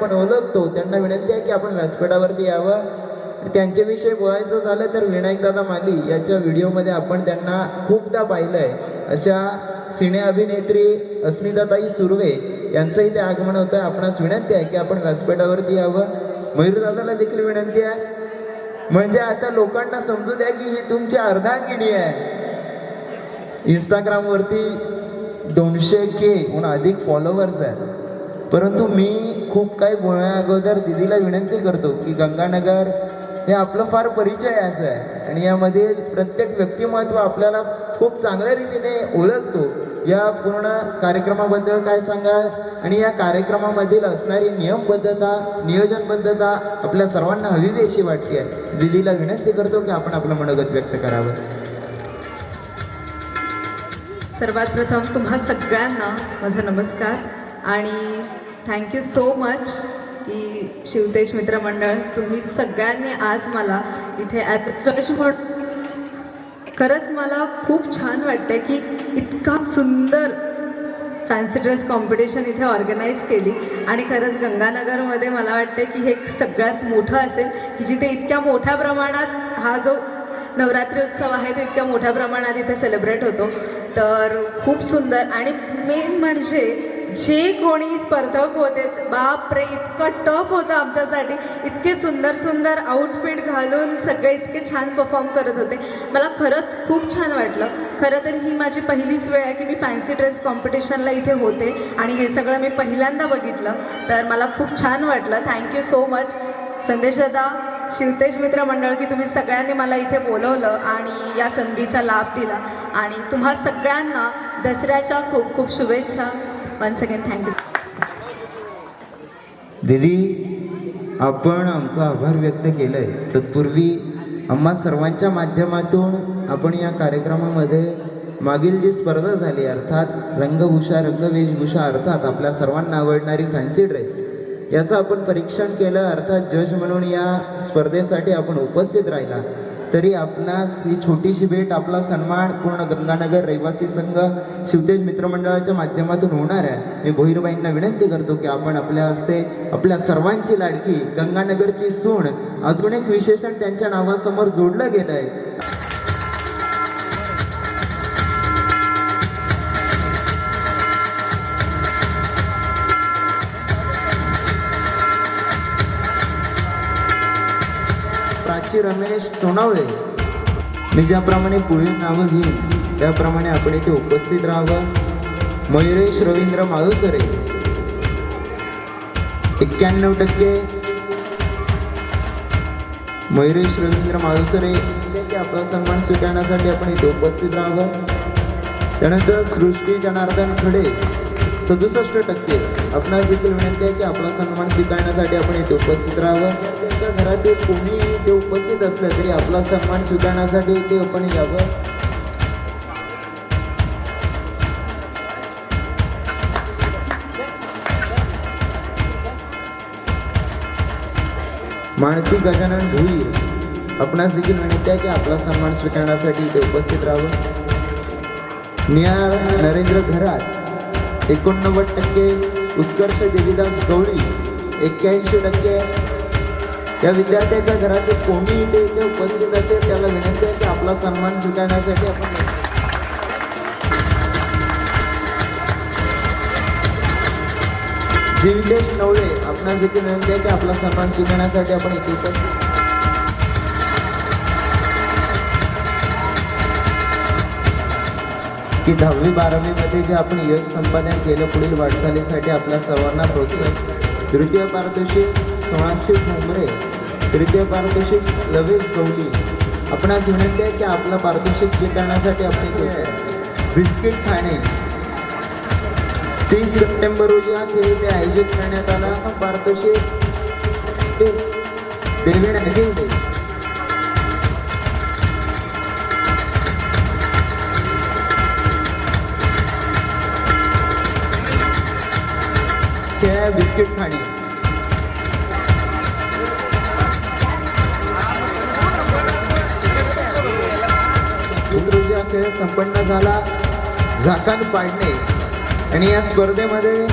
आपण ओळखतो. त्यांना विनंती आहे की आपण व्यासपीठावरती यावं. त्यांच्याविषयी बोलायचं झालं तर विनायकदादा माली याच्या व्हिडिओमध्ये आपण त्यांना खूपदा पाहिलं आहे अशा सिने अभिनेत्री अस्मिताताई सुर्वे यांचंही ते आगमन होतं. आहे आपणास विनंती आहे की आपण व्यासपीठावरती यावं. मयूरदादाला देखील विनंती आहे. म्हणजे आता लोकांना समजू द्या की ही तुमची अर्धांगिणी आहे. इंस्टाग्रामवरती दोनशे के हून अधिक फॉलोवर्स आहेत. परंतु मी खूप काही बोलण्या अगोदर दिदीला विनंती करतो की गंगानगर हे आपलं फार परिचयाचं आहे. आणि यामध्ये प्रत्येक व्यक्तिमत्व आपल्याला खूप चांगल्या रीतीने ओळखतो. या पूर्ण कार्यक्रमाबद्दल काय सांगा? आणि या कार्यक्रमामधील असणारी नियमबद्धता नियोजनबद्धता आपल्या सर्वांना हवी अशी वाटते आहे. दिदीला विनंती करतो की आपण आपलं मनोगत व्यक्त करावं. सर्वात प्रथम तुम्हा सगळ्यांना माझा नमस्कार. आणि थँक्यू सो मच की शिवतेज मित्रमंडळ तुम्ही सगळ्यांनी आज मला इथे ॲट जज खरंच मला खूप छान वाटतं की इतका सुंदर फॅन्सी ड्रेस कॉम्पिटिशन इथे ऑर्गनाईज केली. आणि खरंच गंगानगरमध्ये मला वाटते की हे सगळ्यात मोठं असेल की जिथे इतक्या मोठ्या प्रमाणात हा जो नवरात्री उत्सव आहे तो इतक्या मोठ्या प्रमाणात इथे सेलिब्रेट होतो. तर खूप सुंदर. आणि मेन म्हणजे जे कोणी स्पर्धक होते बापरे इतकं टफ होतं आमच्यासाठी. इतके सुंदर सुंदर आउटफिट घालून सगळे इतके छान परफॉर्म करत होते. मला खरंच खूप छान वाटलं. खरं तर ही माझी पहिलीच वेळ आहे की मी फॅन्सी ड्रेस कॉम्पिटिशनला इथे होते आणि हे सगळं मी पहिल्यांदा बघितलं. तर मला खूप छान वाटलं. थँक्यू सो मच संदेश दादा शिवतेज मित्र मंडळ की तुम्ही सगळ्यांनी मला इथे बोलवलं आणि या संधीचा लाभ दिला. आणि तुम्हा सगळ्यांना दसऱ्याच्या खूप खूप शुभेच्छा. वन्स अगेन थँक्यू दीदी आपण आमचा आभार व्यक्त केलंय. तत्पूर्वी आम्हा सर्वांच्या माध्यमातून आपण या कार्यक्रमामध्ये मागील जी स्पर्धा झाली अर्थात रंगभूषा रंगवेशभूषा अर्थात आपल्या सर्वांना आवडणारी फॅन्सी ड्रेस याचं आपण परीक्षण केलं अर्थात जज म्हणून या स्पर्धेसाठी आपण उपस्थित राहिला. तरी आपणास ही छोटीशी भेट आपला सन्मान पूर्ण गंगानगर रहिवासी संघ शिवतेज मित्रमंडळाच्या माध्यमातून होणार आहे. मी भोईरबाईंना विनंती करतो की आपण आपल्या हस्ते आपल्या सर्वांची लाडकी गंगानगरची सूण अजून एक विशेषण त्यांच्या नावासमोर जोडलं गेलं आहे श्री रमेश सोनावळे. मी ज्याप्रमाणे पुढील नावं घेईन त्याप्रमाणे आपण इथे उपस्थित राहावं. मयुरेश रवींद्र माळुसरे. एक्क्याण्णव टक्के. मयुरेश रवींद्र माळुसरे की आपला सन्मान स्वीकारण्यासाठी आपण इथे उपस्थित राहावं. त्यानंतर सृष्टी जनार्दन खडे. सदुसष्ट टक्के. आपणास देखील विनंती आहे की आपला सन्मान स्वीकारण्यासाठी आपण इथे उपस्थित राहावं. त्यांच्या घरातील कोणी ते उपस्थित असलं तरी आपला सन्मान स्वीकारण्यासाठी इथे आपण यावं. मानसी गजानन भुईर आपणास देखील विनंती आहे की आपला सन्मान स्वीकारण्यासाठी इथे उपस्थित राहावं. निया नरेंद्र घरात एकोणनव्वद टक्के उत्कर्ष देवीदास गवळी एक्क्याऐंशी टक्के या विद्यार्थ्याच्या घरातील कोणी इथे इथे उपस्थित असेल त्याला विनंती आहे की आपला सन्मान स्वीकारण्यासाठी आपण जीवितेश नवळे आपणास देखील विनंती आहे की आपला सन्मान स्वीकारण्यासाठी आपण इथे उपस्थित की दहावी बारावीमध्ये जे आपण यश संपादन केलं पुढील वाटचालीसाठी आपल्या सर्वांना प्रोत्साहन. तृतीय पारितोषिक सोळाशे भोमरे तृतीय पारितोषिक लवेश गवली आपणास विनंती आहे की आपलं पारितोषिक स्वीकारण्यासाठी आपण आहे. बिस्किट खाणे. तीस सप्टेंबर रोजी हा खेळ इथे आयोजित करण्यात आला. हा पारितोषिक देवेण अजिंक्य खेळ आहे बिस्किट खाणे. खेळ संपन्न झाला झाकण पाडणे. आणि या स्पर्धेमध्ये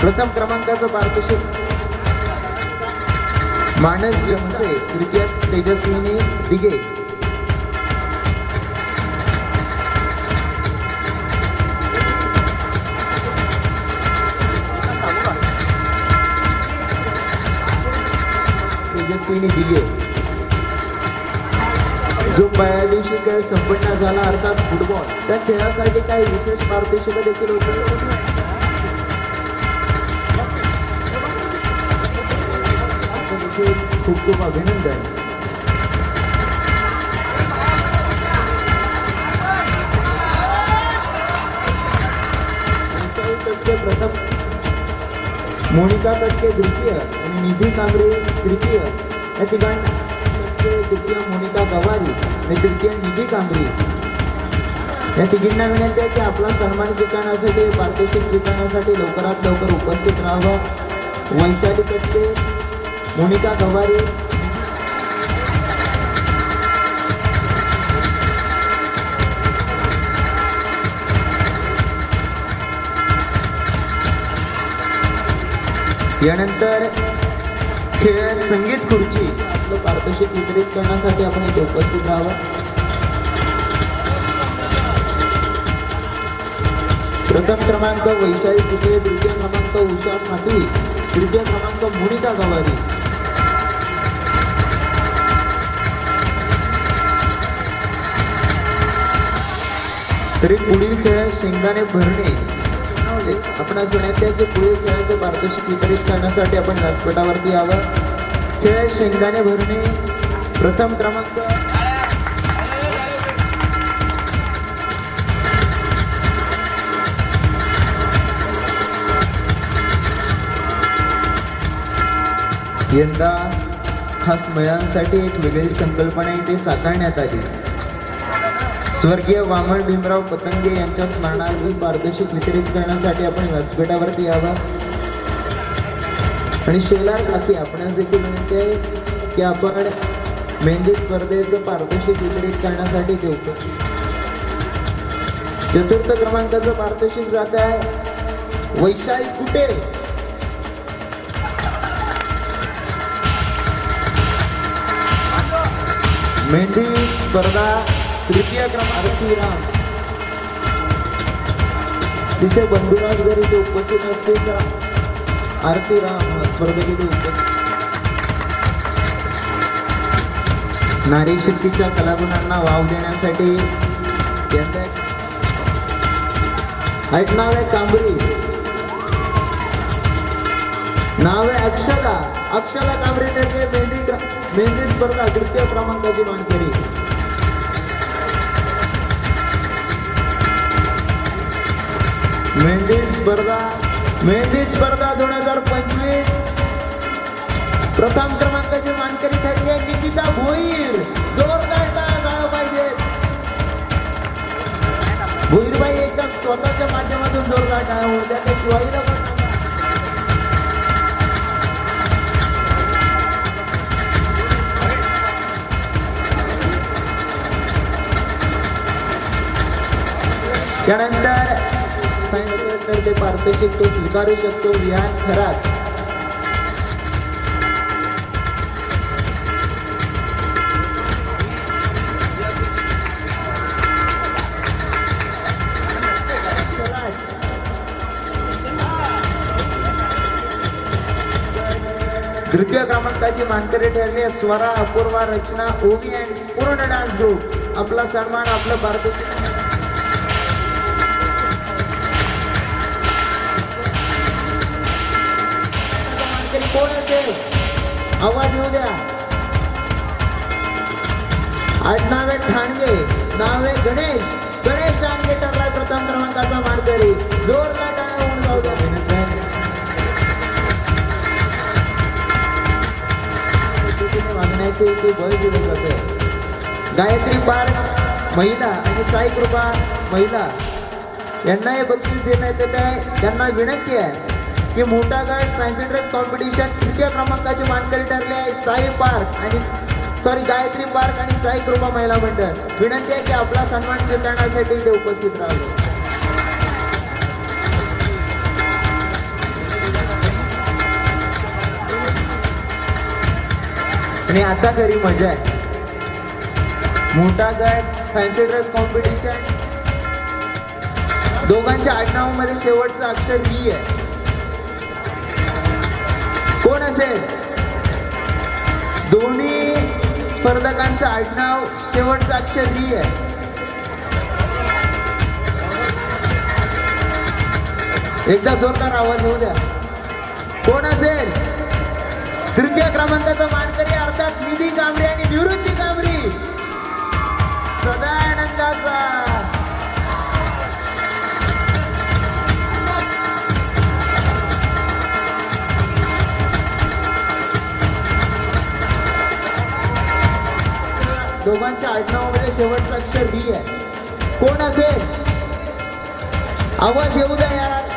प्रथम क्रमांकाचं पारितोषिक मानस जमसे तृतीय तेजस्विनी दिघे. तेजस्विनी दिघे. जो पहिल्या दिवशी खेळ संपन्न झाला अर्थात फुटबॉल त्या खेळासाठी काही विशेष पारदर्शक देखील होती खूप खूप अभिनंदन. प्रथम मोनिका कटके द्वितीय आणि निधी कांबरे तृतीय. या ठिकाणी तृतीय मोनिका गवारी आणि तृतीय निधी कांबरी. या तिघींना विनंती आहे की आपला सन्मान स्वीकारण्यासाठी पारितोषिक स्वीकारण्यासाठी लवकरात लवकर उपस्थित राहावं. वैशाली कटके मोनिका गवारी. यानंतर खेळ संगीत खुर्ची. आपलं पारितोषिक वितरित करण्यासाठी आपण इथे उपस्थित राहावं. प्रथम क्रमांक वैशाली कुटे तृतीय क्रमांक उषा सातवी तृतीय क्रमांक मोनिका गवारी. तरी पुढील खेळ शेंगाने भरणे. आपण असं म्हणत आहे पुढील खेळाचं पारदर्शक वितरित करण्यासाठी आपण व्यासपीठावरती यावं. केळ शेंगदाणे भरणे. प्रथम क्रमांक. यंदा खास महिलांसाठी एक वेगळी संकल्पना इथे साकारण्यात आली. स्वर्गीय वामन भीमराव पतंगे यांच्या स्मरणार्थ पारितोषिक वितरित करण्यासाठी आपण व्यासपीठावरती यावं. आणि शेलार खाती आपणास देखील विनंती आहे की आपण मेहंदी स्पर्धेचं पारितोषिक वितरित करण्यासाठी देऊ चतुर्थ क्रमांकाचं पारितोषिक जात आहे वैशाली कुटे. मेहंदी स्पर्धा तृतीय क्रमांक राम. तिचे बंधुराज जरी ते उपस्थित असतील तर आरती राम. उपस्थित नारी शक्तीच्या कलागुणांना वाव देण्यासाठी यंदा एक- नाव आहे कांबरी. नाव आहे अक्षरा. अक्षरा कांबरी त्याचे मेहंदी मेहंदी स्पर्धा तृतीय क्रमांकाची मानकरी. मेहंदी स्पर्धा मेहंदी स्पर्धा दोन हजार पंचवीस. प्रथम क्रमांकाची मानकरी ठरली आहे निकिता भोईर. जोरदार टाळ्या पाहिजे. भोईरबाई एकदम स्वतःच्या माध्यमातून जोरदार टाळा होत्या द्या त्या शिवाजीला पण त्यानंतर सांगितलं तर ते पारदर्शक तो स्वीकारू शकतो. विहान खरात. तृतीय क्रमांकाची मानकरी ठरली आहे. स्वरा अपूर्वा रचना ओवी अँड पूर्ण डान्स ग्रुप आपला सन्मान आपलं पारितोषिक कोण असेल आवाज येऊ द्या. आडनाव आहे ठाणगे नाव आहे गणेश. गणेश ठाणगे ठरला प्रथम क्रमांकाचा मानकरी. जोरदार टाळ्या होऊन जाऊ द्या. पद्धतीने वागण्याचे ते बळ दिलं जातं गायत्री पार्क महिला आणि साई कृपा महिला यांना हे बक्षीस देण्यात येत आहे. त्यांना विनंती आहे की मोठा गड फॅन्सी ड्रेस कॉम्पिटिशन तृतीय क्रमांकाची मानकरी ठरले आहे. साई पार्क आणि सॉरी गायत्री पार्क आणि साई कृपा महिला मंडळ. विनंती आहे की आपला सन्मान स्वीकारण्यासाठी इथे उपस्थित राहतो आणि आता घरी मजा आहे. मोठा गट फॅन्सी ड्रेस कॉम्पिटिशन दोघांच्या आडनावामध्ये शेवटचं अक्षर बी आहे. कोण असेल? दोन्ही स्पर्धकांचं आडनाव शेवटचं अक्षर बी आहे. एकदा जोरदार आवाज होऊ द्या. कोण असेल? तृतीय क्रमांकाचा मानकरी अर्थात निधी कांबरी आणि निवृत्ती कांबरी सदानंदाचा. दोघांच्या आडनावामध्ये शेवटचं अक्षर डी आहे. कोण असेल? आवाज येऊ द्या यार.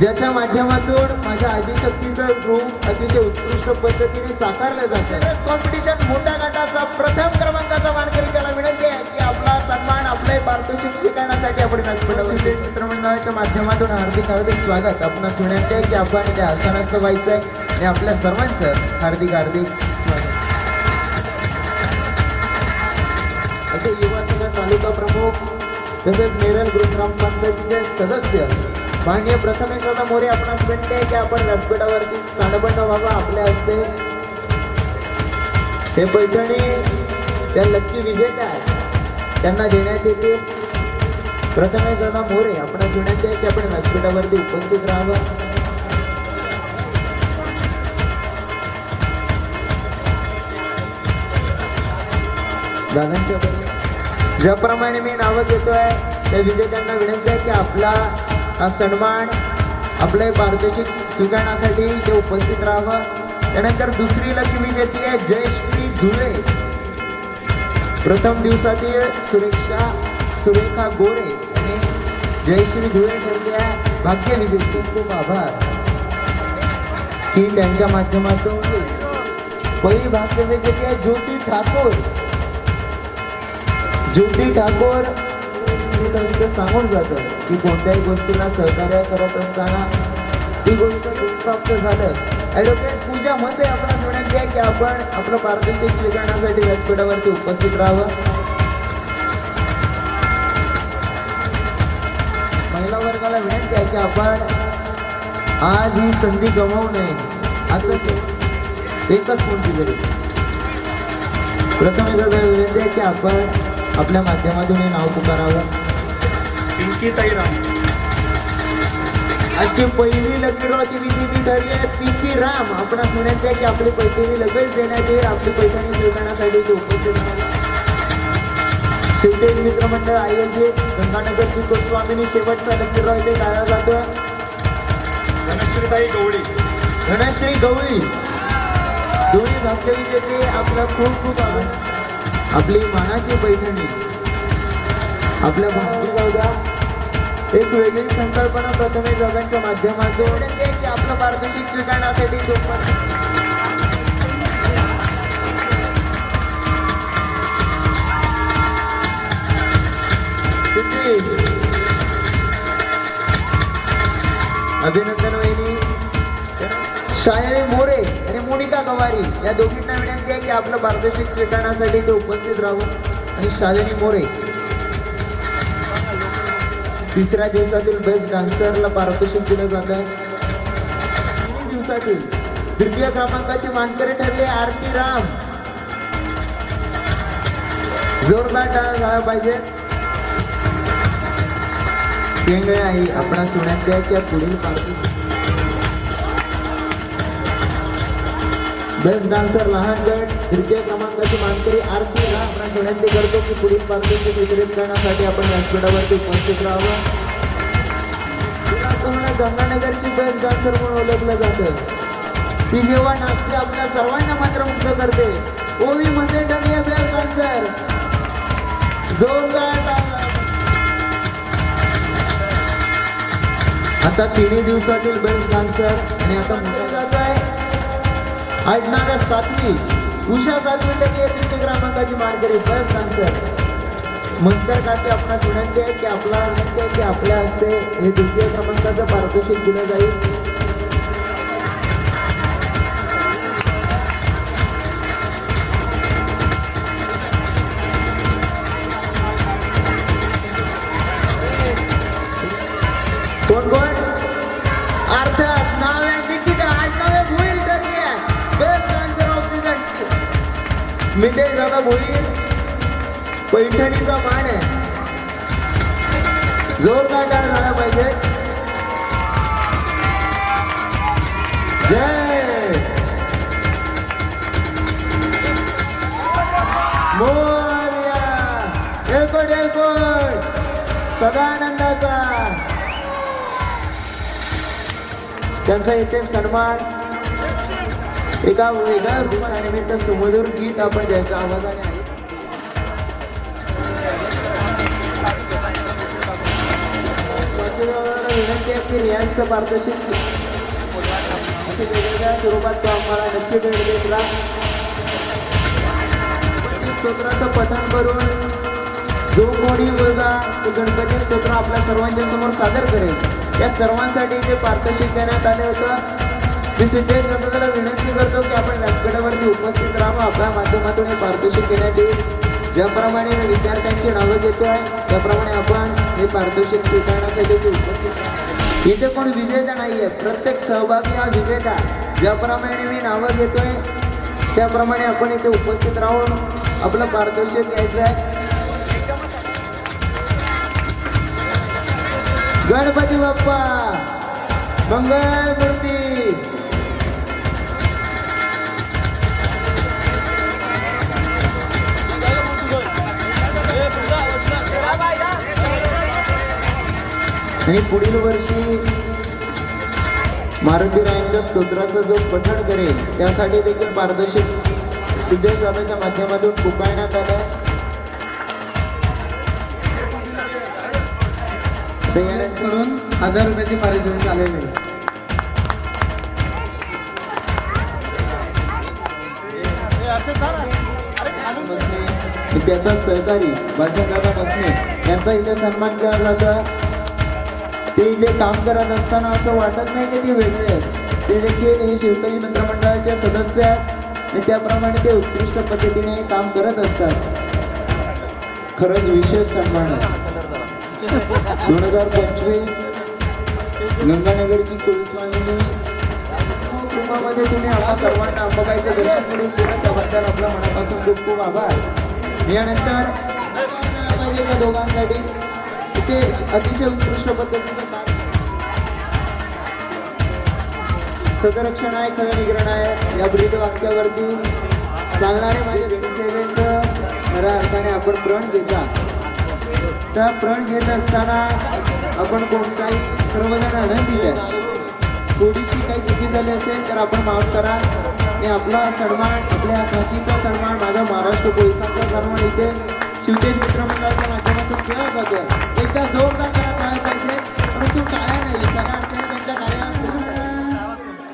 ज्याच्या माध्यमातून माझ्या आदिशक्तीचं रूप अतिशय उत्कृष्ट पद्धतीने साकारलं जातं कॉम्पिटिशन मोठ्या गटाचा प्रथम क्रमांकाचा मानकरी त्याला विनंती आहे की आपला सन्मान आपले पारितोषिक स्वीकारण्यासाठी आपण व्यासपीठावर मित्रमंडळाच्या माध्यमातून हार्दिक हार्दिक स्वागत. आपणास विनंती आहे की आपण इथे आसनास्थ व्हायचं आहे आणि आपल्या सर्वांचं हार्दिक हार्दिक स्वागत. असे युवा तालुका प्रमुख तसेच नेरळ ग्रामपंचायतीचे सदस्य माननीय प्रथमेश दादा मोरे आपणास म्हणते की आपण व्यासपीठावरती स्थानबद्ध व्हावं आपल्या हस्ते. हे पैठणी त्या लक्की विजेत्या आहेत. त्यांना देण्यात येतील प्रथमेश दादा मोरे आपणास विनंती आहे की आपण व्यासपीठावरती उपस्थित राहावं. दादांच्या ज्याप्रमाणे मी नावं घेतोय त्या विजेत्यांना विनंती आहे की आपला हा सन्मान आपले पारितोषिक स्वीकारण्यासाठी ते उपस्थित राहावं. त्यानंतर दुसरी लकी विजेती आहे जयश्री धुळे. प्रथम दिवसातील सुरेक्षा सुरेखा गोरे आणि जयश्री धुळे ठरली आहे भाग्य विजय खूप खूप आभार. की त्यांच्या माध्यमातून पहिली भाग्य विजेती आहे ज्योती ठाकूर. ज्योती ठाकूर मी सांगून जातं की कोणत्याही गोष्टीला सहकार्य करत असताना ती गोष्ट प्राप्त झालं. ॲडव्होकेट पूजा मते आपण विनंती आहे की आपण आपलं पारदर्शक स्वीकारण्यासाठी व्यासपीठावरती उपस्थित राहावं. महिला वर्गाला विनंती आहे की आपण आज ही संधी गमावू नये. आता एकच कोणती तरी. प्रथम एकदा विनंती आहे की आपण आपल्या माध्यमातून हे नाव पुकारावं. पिंकी ताई राम आजची पहिली लकीराची विधी ठरली आहे. पिंकी राम आपण विनंती आहे की आपली पैठणी लगेच देण्यात येईल. आपली पैठणी स्वीकारण्यासाठी ते उपस्थित. शिवतेज मित्रमंडळ आयोजित. गंगानगर गोस्वामीनी शेवटचा लकीराव इथे गाळला जातोय. धनश्रीताई गवळी. धनश्री गवळी. दोन्ही भाग्यविजेते आपला खूप खूप आभार. आपली मानाची पैठणी आपल्या भाग्य जाऊ द्या. एक वेगळी संकल्पना प्रथमे जगांच्या माध्यमातून. की आपलं पारितोषिक स्वीकारण्यासाठी? अभिनंदन वहिनी. शायरी मोरे आणि मोनिका गवारी या दोघींना विनंती आहे की आपलं पारितोषिक स्वीकारण्यासाठी ते उपस्थित राहून आणि शालिनी मोरे तिसऱ्या दिवसातील बेस्ट डान्सरला पारितोषिक दिलं जात आहे. दिवसातील तृतीय क्रमांकाची मानकरी ठरली आरती राम. जोरदार डान्स झाला पाहिजे. पेंगळे आई आपण विनंती पुढील पारितोषिक बेस्ट डान्सर लहान गट तृतीय क्रमांकाची मानकरी आरती राम. आपणास विनंती करतो की पुढील पारितोषिक वितरित करण्यासाठी आपण व्यासपीठावरती उपस्थित राहावं. तिला पूर्ण गंगानगरची बेस्ट डान्सर म्हणून ओळखलं जातं. ती जेव्हा नाचते आपल्या सर्वांना मात्र मुक्त करते. ओवी मध्ये डनिया बेस्ट डान्सर जोरदार आता तिन्ही दिवसातील बेस्ट डान्सर आणि आता मोठा जातं ऐकणाऱ्या सातवी उषा सातवी टक्के तृतीय क्रमांकाची मानकरी. बस सांगतात मस्कर काकी आपणास विनंती आहे की आपला विनंती आहे की आपल्या हस्ते हे द्वितीय क्रमांकाचं पारितोषिक दिलं जाईल. कोण कोण? अर्थात नाव मितेश दादा भोई पैठणीचा मान आहे. जोरदार टाळ झाला पाहिजे. जय. मोरया. एकोट. सदानंदाचा. त्यांचा इथे सन्मान. एका वेगळ्या निमित्त सुमधुर गीत आपण ज्याच्या आवाजाने आहे. विनंती आहे की रियाजचं पारदर्शक असे वेगवेगळ्या स्वरूपात तो आम्हाला नक्की भेट देत राहा स्तोत्राचं पठण करून जो कोणी मुलगा तो गणपती स्तोत्र आपल्या सर्वांच्या समोर सादर करेल. या सर्वांसाठी जे पारितोषिक देण्यात आले होतं मी सिद्धेश दादाला विनंती करतो की आपण व्यासपीठावरती उपस्थित राहावं. आपल्या माध्यमातून हे पारितोषिक देण्यात येईल. ज्याप्रमाणे मी विद्यार्थ्यांची नावं घेतो आहे त्याप्रमाणे आपण हे पारितोषिक स्वीकारण्यासाठी इथे उपस्थित इथे कोण विजेता नाही आहे प्रत्येक सहभागी हा विजेता. ज्याप्रमाणे मी नावं घेतोय त्याप्रमाणे आपण इथे उपस्थित राहून आपलं पारितोषिक घ्यायचं आहे. गणपती बाप्पा! मंगल मूर्ती आणि पुढील वर्षी मारुती स्तोत्राचा जो पठण करेल त्यासाठी देखील पारदर्शक सिद्धेश दादाच्या माध्यमातून पुकारण्यात आल्या करून हजार रुपयाची पारितोषिक आलेले त्याचा सहकारी दादा बसणे यांचा इथे सन्मान केला जाता. ते इथे काम करत असताना असं वाटत नाही की ते वेगळे आहेत ते देखील हे शिवकरी मित्रमंडळाचे सदस्य आहेत. आणि त्याप्रमाणे ते उत्कृष्ट पद्धतीने काम करत असतात. खरंच विशेष सन्मान आहे. दोन हजार पंचवीस गंगानगरची कुलस्वामिनी कुटुंबामध्ये तुम्ही आम्हा सर्वांना अंबाबाईचं दर्शन करून दिलं त्याबद्दल आपल्या मनापासून खूप खूप आभार. यानंतर दोघांसाठी. ते अतिशय उत्कृष्ट पद्धतीचं काम सदरक्षण आहे खरं निग्रण आहे. या ब्रीद वाक्यावरती चालणारे माझ्या जनसेवेचं खऱ्या अर्थाने आपण प्रण घेता. त्या प्रण घेत असताना आपण कोणताही सर्वजण आनंदी आहे. थोडीशी काही चुकी झाली असेल तर आपण माफ करा. मी आपला सन्मान आपल्या खातीचा सन्मान माझ्या महाराष्ट्र पोलिसांचा सन्मान इथे शिवतेज मित्रमंडळाच्या माध्यमातून केला जातो एकदा जोरदार करा काय पाहिजे परंतु टाळ्या नाही अर्थाने त्यांच्या टाळ्या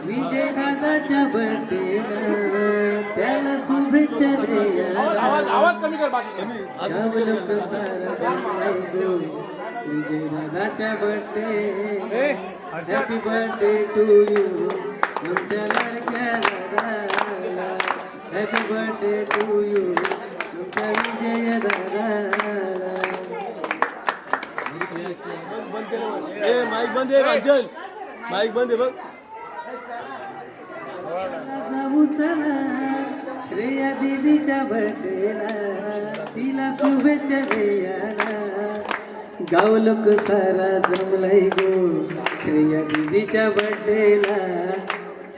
विजय दादाच्या बर्थडेला त्याला शुभेच्छा विजय दादाच्या birthday happy birthday to you आमच्या लाडक्या दादाला हॅपी बर्थडे टू यू आमच्या विजय दादाला बंद आहे राजन. माईक बंद आहे बघ. जाऊ चला श्रेया दिदीच्या बर्थडेला तिला शुभेच्छा देयाला गाव लोक सारा जमलाय गो. श्रेया दिदीच्या बर्थडेला.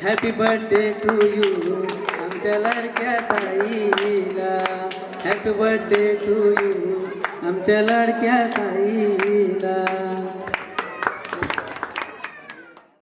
हॅपी बर्थडे टू यू आमच्या लाडक्या ताईला. हॅपी बर्थडे टू यू आमच्या लाडक्या ताईला.